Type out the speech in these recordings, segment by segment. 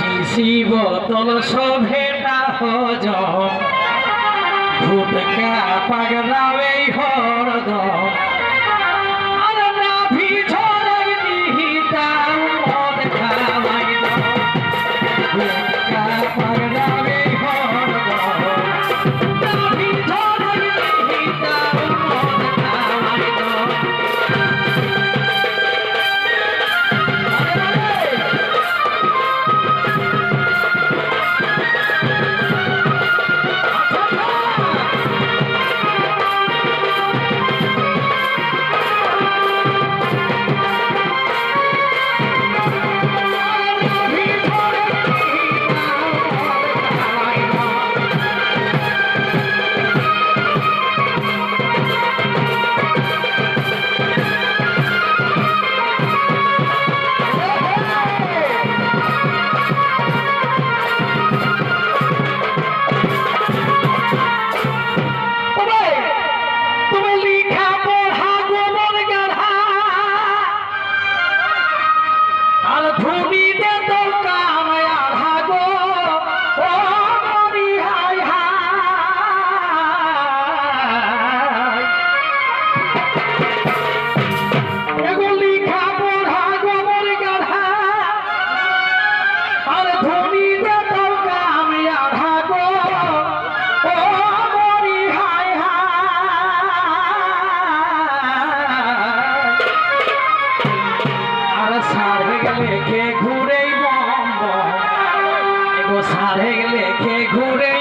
বিড়ি বোতল সভেটা হজ ভূতকা পাগলাবে হরদ আরে ঘুরে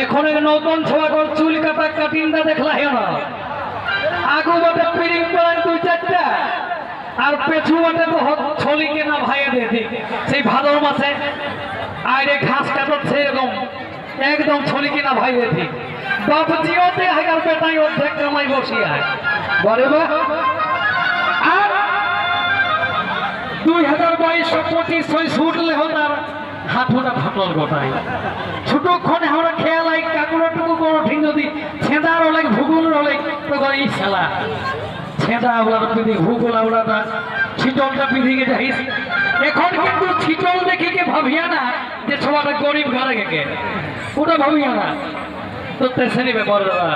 এখন নতুন ছোয়া কর চুল কাটা কাটিংটা দেখলা হেন। আগু বটে পিরিং পড়ান দুই চারটা। আর পেছু বটে তো হত ছলিকে না ভাইয়ে দেখি সেই ভাদর মাসে আইরে ঘাস কাটাচ্ছে এরকম একদম ছলিকে না ভাই দেখি বাপ জিওতে হাগার বেটাই অর্ধেক কামাই বসি আয়। বলে বা। আর দুই হাজার বাইশ পঁচিশ ছয় ছুটলে হো তার হাঁটুটা ফাটল খেয়াল আই কাকুরটুকু ছেঁদার হলে ভূগোল হলে তো এই খেলা। ছেঁদা ওলার পিঠে ভূগোল ওলাটা ছিটলটা পিঠে গেছে এখন কিন্তু ছিটল দেখে কে ভাবিয়া না যে সবাটা গরিব ঘরে কে ওটা ভাবিয়া না। তো তেসেনি ব্যাপার দাদা,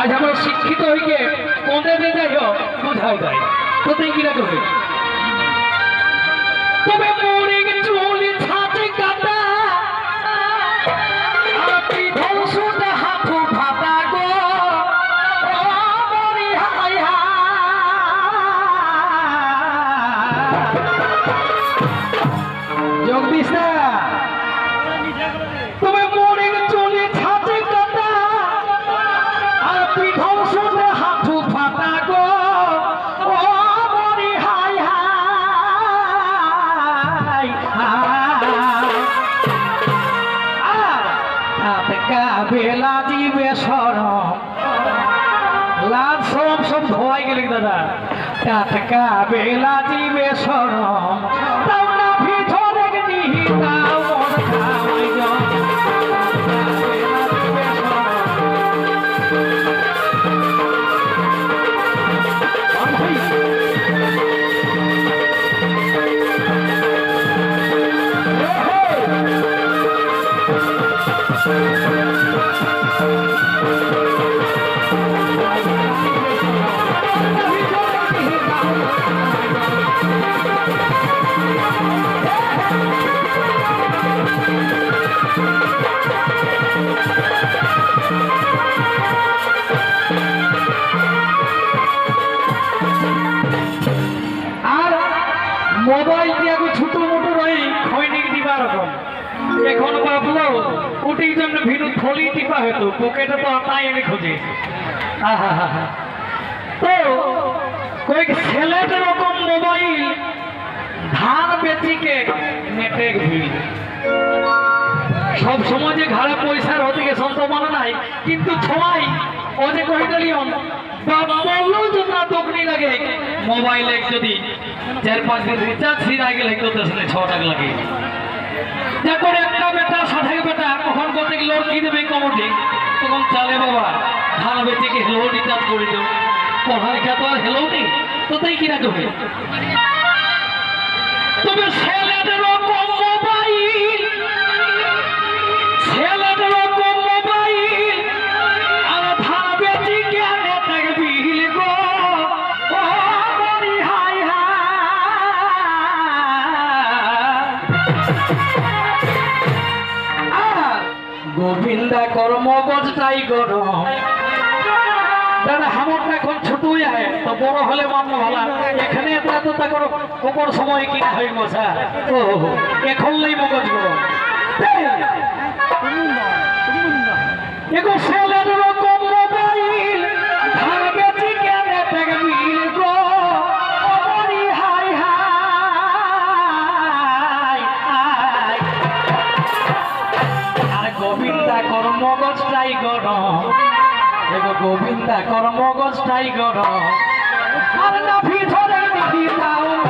আজ আমরা শিক্ষিত হইকে কোনে যে যাই হোক বোঝাও যায় তো তুই কিনা করবে? তবে মরে চলে ছাতে কাটা আপনি ধনসুট বেলা দিবে সরম। লাভ সব সব ধোয়াই গেলে দাদা? টাটকা বেলা দিবে সরম। এখন ভাবলো উঠির জন্য ভিনু থলি টিপা হতো, পকেটে তো তাই আমি খুঁজি। তো, কয়েক ছেলেট রকম মোবাইল ধান বেচিকে নেটে ভিড়। সব সময় যে ঘাড়ে পয়সার ওদিকে সন্ত মানে নাই, কিন্তু ছমাই ও যে কহি দিলিয়ন বা বলল যে না দোকানি লাগে, মোবাইলে যদি চার পাঁচ দিন রিচার্জ ফিরা গেলে তো দেশে টাকা লাগে। সাথে বেটা ওর কি দেবে কমোডি? তখন চালে বাবা, ধান বেচে কি হেলো রিচার্জ করে দেব পড়ালেখা তো আর হেলো নেই তো তাই কিনা দেবে তবে ছেলেদেরও কম মোবাইল গোবিন্দা কর্ম গজটাই গরম দাদা হামরটা এখন ছোটই আয় তো বড় হলে মান্য ভালা। এখানে এত এত তা করো সময় কি হয় মশা? ও, এখন লাই মগজ গরম। এগো ছেলের গোবিন্দা কর মগজটাই আর না ভিতরে দিদি তাও।